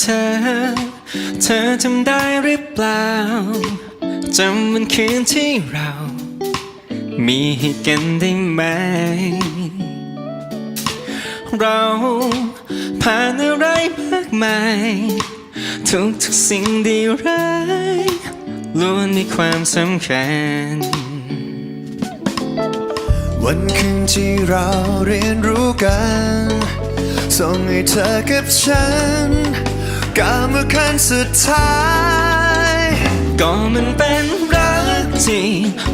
เธอ เธอจำได้หรือเปล่า จำวันคืนที่เรา มีให้กันได้ไหม เราผ่านอะไรมากมาย ทุกทุกๆสิ่งดีร้ายล้วนมีความสำคัญ วันคืนที่เราเรียนรู้กัน ส่งให้เธอกับฉัน ก้าวมาขั้นสุดท้าย ก็มันเป็นรักที่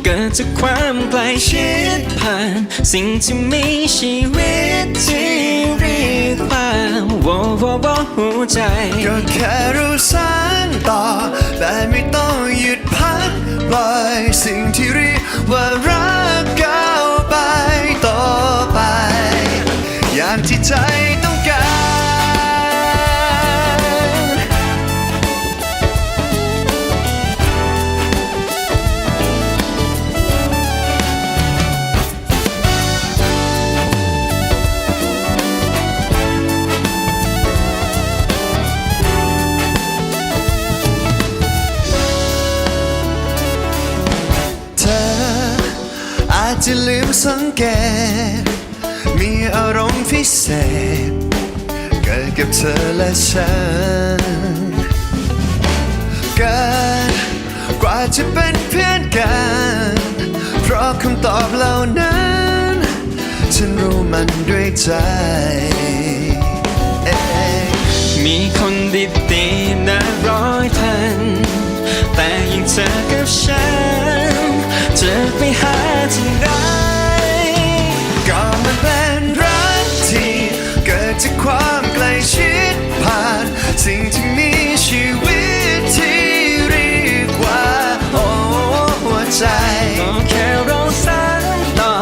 เกิดจากความใกล้ชิดผ่าน สิ่งที่มีชีวิตที่เรียกว่าโวโวโวหัวใจ ก็แค่รู้สานต่อ แต่ไม่ต้องหยุดพักปล่อยสิ่งที่เรียกว่ารัก จจะลืมสังเกต มีอารมณ์พิเศษ เกิดกับเธอและฉัน เกินกว่าจะเป็นเพื่อนกัน เพราะคำตอบเหล่านั้น ฉันรู้มันด้วยใจ มีคนดีๆนะร้อยพันแต่ยังเธอกับฉัน จะไปหา ที่ไหนก็มันเป็นรักที่เกิดจากความใกล้ชิดผ่านสิ่งที่มีชีวิตที่เรียกว่าโอ้หัวใจก็แค่เราสานต่อ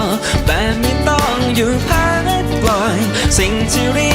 แต่ไม่ต้องอยู่พักปล่อยสิ่งที่เรีย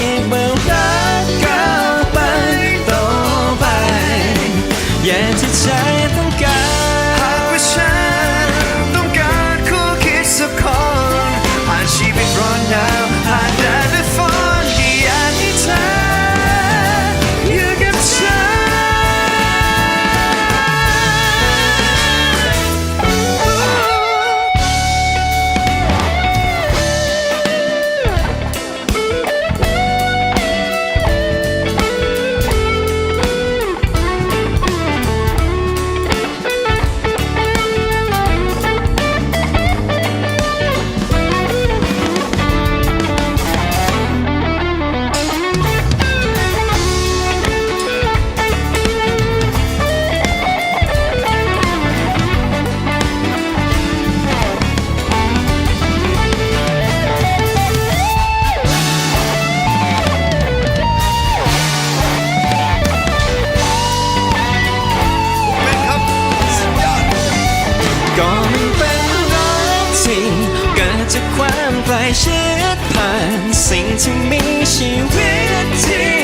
จากความใกล้ชิดผ่านสิ่งที่มีชีวิตที่